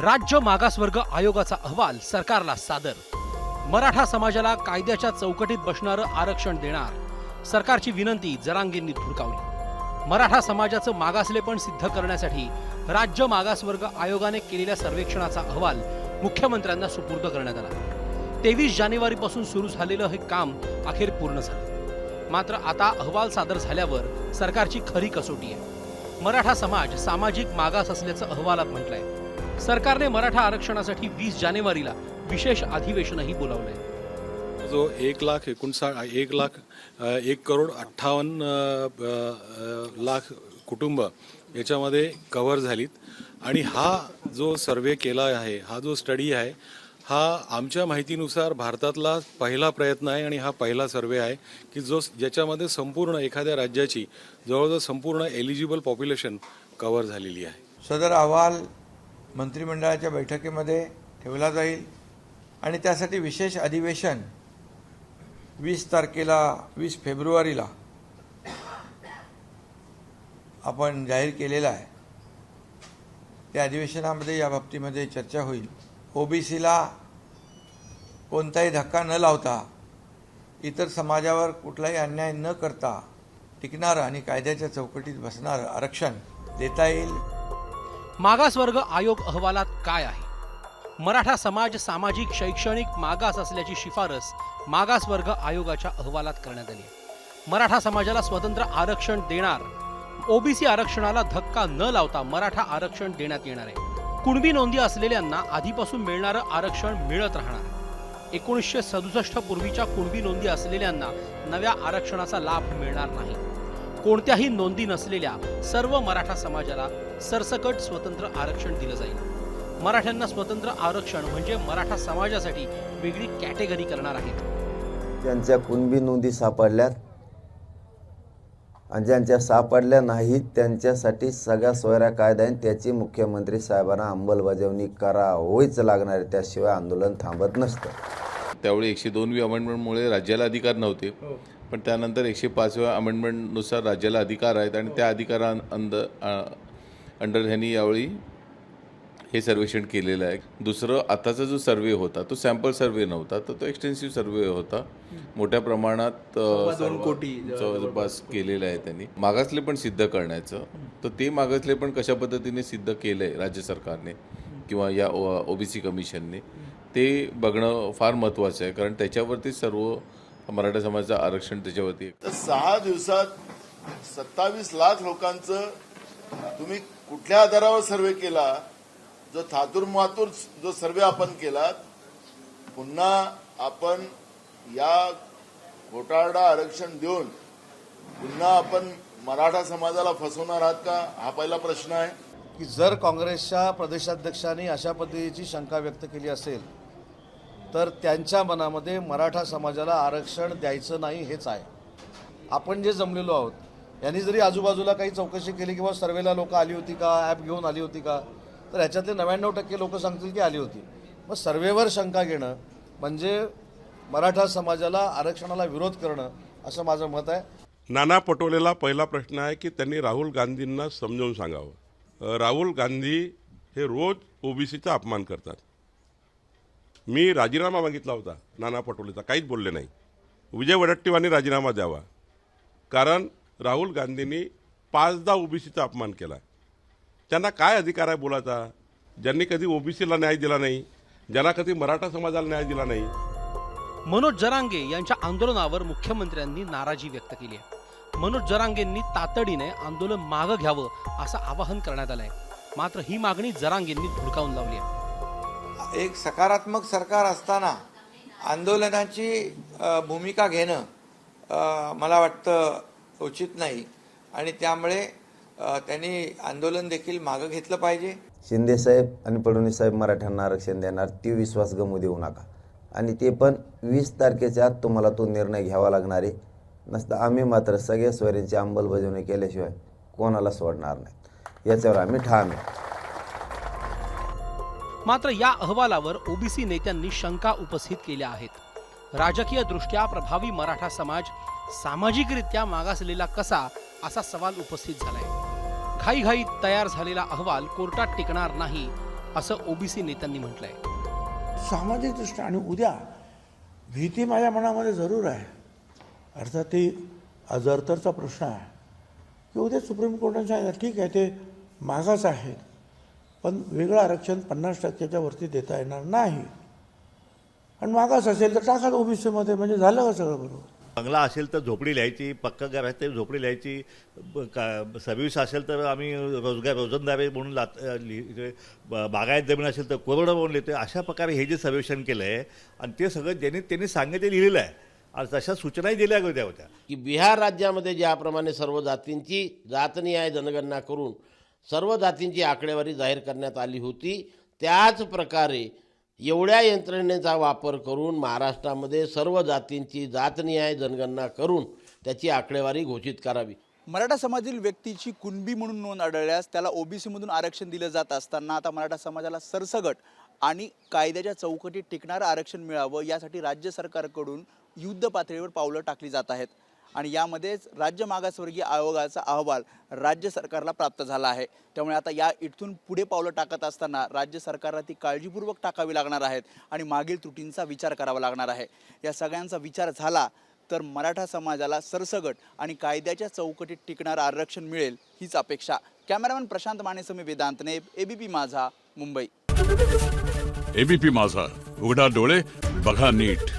राज्य मागासवर्ग आयोगाचा अहवाल सरकारला सादर. मराठा समाजाला कायद्याच्या चौकटीत बसणारं आरक्षण देणार. सरकारची विनंती जरांगेंनी धुडकावली. मराठा समाजाचं मागासलेपण सिद्ध करण्यासाठी राज्य मागासवर्ग आयोगाने केलेल्या सर्वेक्षणाचा अहवाल मुख्यमंत्र्यांना सुपूर्द करण्यात आला. तेवीस जानेवारीपासून सुरू झालेलं हे काम अखेर पूर्ण झालं. मात्र आता अहवाल सादर झाल्यावर सरकारची खरी कसोटी आहे. मराठा समाज सामाजिक मागास असल्याचं अहवालात म्हटलंय. सरकारने मराठा आरक्षणासाठी वीस जानेवारीला विशेष अधिवेशनही बोलावलंय. जो एक लाख एकोणसाठ एक लाख एक करोड अठ्ठावन्न लाख कुटुंब याच्यामध्ये कव्हर झालीत. आणि हा जो सर्वे केला आहे हा जो स्टडी आहे हा आमच्या माहितीनुसार भारतातला पहिला प्रयत्न आहे आणि हा पहिला सर्वे आहे की जो ज्याच्यामध्ये संपूर्ण एखाद्या राज्याची जवळजवळ संपूर्ण एलिजिबल पॉप्युलेशन कव्हर झालेली आहे. सदर अहवाल मंत्रिमंडळाच्या बैठकीमध्ये ठेवला जाईल. आणि त्यासाठी विशेष अधिवेशन वीस तारखेला वीस फेब्रुवारीला आपण जाहीर केलेलं आहे. त्या अधिवेशनामध्ये या बाबतीमध्ये चर्चा होईल. ओबीसीला कोणताही धक्का न लावता इतर समाजावर कुठलाही अन्याय न करता टिकणारं आणि कायद्याच्या चौकटीत बसणारं आरक्षण देता येईल. मागासवर्ग आयोग अहवालात काय आहे? मराठा समाज सामाजिक शैक्षणिक मागास असल्याची शिफारस मागासवर्ग आयोगाच्या अहवालात करण्यात आली मराठा समाजाला स्वतंत्र आरक्षण देणार ओबीसी आरक्षणाला धक्का न लावता मराठा आरक्षण देण्यात येणार आहे. कुणबी नोंदी असलेल्यांना आधीपासून मिळणारं आरक्षण मिळत राहणार एकोणीसशे सदुसष्ट पूर्वीच्या कुणबी नोंदी असलेल्यांना नव्या आरक्षणाचा लाभ मिळणार नाही. कोणत्याही नोंदी नसलेल्या सर्व मराठा समाजाला सरसकट स्वतंत्र आरक्षण दिलं जाईल. मराठ्यांना स्वतंत्र आरक्षण म्हणजे मराठा समाजासाठी वेगळी कॅटेगरी करणार आहेत. ज्यांच्या कुणबी नोंदी सापडल्यात आणि ज्यांच्या सापडल्या नाहीत त्यांच्यासाठी सगळ्या सोयऱ्या कायदा आहे. त्याची मुख्यमंत्री साहेबांना अंमलबजावणी करावीच लागणार आहे. त्याशिवाय आंदोलन थांबत नसतं. त्यावेळी एकशे दोनवी अमेंडमेंटमुळे राज्याला अधिकार नव्हते. पण त्यानंतर एकशे पाचव्या अमेंडमेंटनुसार राज्याला अधिकार आहेत आणि त्या अधिकारा अंद अंडर ह्यांनी यावेळी हे सर्वेक्षण केलेलं आहे. दुसरं आताचा जो सर्वे होता तो सॅम्पल सर्वे नव्हता तर तो एक्सटेन्सिव्ह सर्वे होता. मोठ्या प्रमाणात सर्व- जवळपास केलेलं आहे त्यांनी. मागासले पण सिद्ध करण्याचं. तर ते मागासले पण कशा पद्धतीने सिद्ध केलं आहे राज्य सरकारने किंवा या ओबीसी कमिशनने ते बघणं फार महत्त्वाचं आहे. कारण त्याच्यावरती सर्व मराठा समाजाचं आरक्षण त्याच्यावरती. तर सहा दिवसात सत्तावीस लाख लोकांचं तुम्ही कुठल्या आधारावर सर्वे केला? जो थातूर मातूर जो सर्वे आपण केला पुन्हा आपण या घोटाळा आरक्षण देऊन पुन्हा आपण मराठा समाजाला फसवणार आहात का? हा पहिला प्रश्न आहे. की जर काँग्रेसच्या प्रदेशाध्यक्षांनी अशा पद्धतीची शंका व्यक्त केली असेल तर त्यांच्या मनामध्ये मराठा समाजाला आरक्षण द्यायचं नाही हेच आहे. आपण जे जमलेलो आहोत यांनी जरी आजूबाजूला काही चौकशी केली किंवा सर्वेला लोक आली होती का ॲप घेऊन आली होती का तर ह्याच्यातले नव्याण्णव टक्के लोक सांगतील की आली होती. मग सर्वेवर शंका घेणं म्हणजे मराठा समाजाला आरक्षणाला विरोध करणं असं माझं मत आहे. नाना पटोलेला पहिला प्रश्न आहे की त्यांनी राहुल गांधींना समजावून सांगावं. राहुल गांधी हे रोज ओबीसीचा अपमान करतात. मी राजीनामा मागितला होता नाना पटोलेचा. काहीच बोलले नाही. विजय वडट्टीवानी राजीनामा द्यावा. कारण राहुल गांधींनी पाचदा ओबीसीचा अपमान केला. त्यांना काय अधिकार आहे बोलायचा? ज्यांनी कधी ओबीसीला न्याय दिला नाही ज्यांना कधी मराठा समाजाला न्याय दिला नाही. मनोज जरांगे यांच्या आंदोलनावर मुख्यमंत्र्यांनी नाराजी व्यक्त केली आहे. मनोज जरांगेंनी तातडीने आंदोलन मागं घ्यावं असं आवाहन करण्यात आलं आहे मात्र ही मागणी जरांगेंनी धुडकावून लावली आहे. एक सकारात्मक सरकार असताना आंदोलनाची भूमिका घेणं मला वाटतं उचित नाही. आणि त्यामुळे त्यांनी आंदोलन देखील मागं घेतलं पाहिजे. शिंदेसाहेब आणि फडणवीस साहेब मराठ्यांना आरक्षण देणार ती विश्वास गमू देऊ नका. आणि ते पण वीस तारखेच्या आत तुम्हाला तो निर्णय घ्यावा लागणार आहे. नसतं आम्ही मात्र सगळ्या सोयऱ्यांची अंमलबजावणी केल्याशिवाय कोणाला सोडणार नाही. याच्यावर आम्ही ठाम आहे. मात्र या अहवालावर ओबीसी नेत्यांनी शंका उपस्थित केल्या आहेत. राजकीय दृष्ट्या प्रभावी मराठा समाज सामाजिकरित्या मागासलेला कसा असा सवाल उपस्थित झालाय. घाईघाईत तयार झालेला अहवाल कोर्टात टिकणार नाही असं ओबीसी नेत्यांनी म्हटलंय. सामाजिक दृष्ट्या आणि उद्या भीती माझ्या मनामध्ये जरूर आहे. अर्थात ती अजरतरचा प्रश्न आहे. की उद्या सुप्रीम कोर्टाने सांगितलं ठीक आहे ते मागास आहेत. पण वेगळं आरक्षण पन्नास टक्क्याच्या वरती देता येणार नाही. आणि मागास असेल तर टाका ओबीसीमध्ये म्हणजे झालं का सगळं बरोबर? बंगला असेल तर झोपडी लिहायची पक्का घर असेल तर झोपडी लिहायची ब- का सर्व्हिस असेल तर आम्ही रोजगार रोजंदारी म्हणून लात लिहि- ब- बागायत जमीन असेल तर कोरडं म्हणून लिहितो अशा प्रकारे हे जे सर्वेक्षण केलं आहे आणि ते सगळं ज्यांनी त्यांनी सांगितलं ते लिहिलेलं आहे. आणि तशा सूचनाही दिल्या होत्या होत्या. की बिहार राज्यामध्ये ज्याप्रमाणे सर्व जातींची जातनिहाय जनगणना करून सर्व जातींची आकडेवारी जाहीर करण्यात आली होती. त्याच प्रकारे एवढ्या यंत्रणेचा वापर करून महाराष्ट्रामध्ये सर्व जातींची जातनिहाय जनगणना करून त्याची आकडेवारी घोषित करावी. मराठा समाजातील व्यक्तीची कुणबी म्हणून नोंद आढळल्यास त्याला ओबीसीमधून आरक्षण दिलं जात असताना आता मराठा समाजाला सरसगट आणि कायद्याच्या चौकटीत टिकणारं आरक्षण मिळावं यासाठी राज्य सरकारकडून युद्ध पातळीवर पावलं टाकली जात आहेत. आणि यामध्येच राज्य मागासवर्गीय आयोगाचा अहवाल राज्य सरकारला प्राप्त झाला आहे. त्यामुळे आता या इथून पुढे पावलं टाकत असताना राज्य सरकारला ती काळजीपूर्वक टाकावी लागणार आहेत आणि मागील त्रुटींचा विचार करावा लागणार आहे. या सगळ्यांचा विचार झाला तर मराठा समाजाला सरसगट आणि कायद्याच्या चौकटीत टिकणारं आरक्षण मिळेल हीच अपेक्षा. कॅमेरामॅन प्रशांत मानेसमी वेदांतने एबीपी माझा मुंबई. एबीपी माझा उघडा डोळे बघा नीट.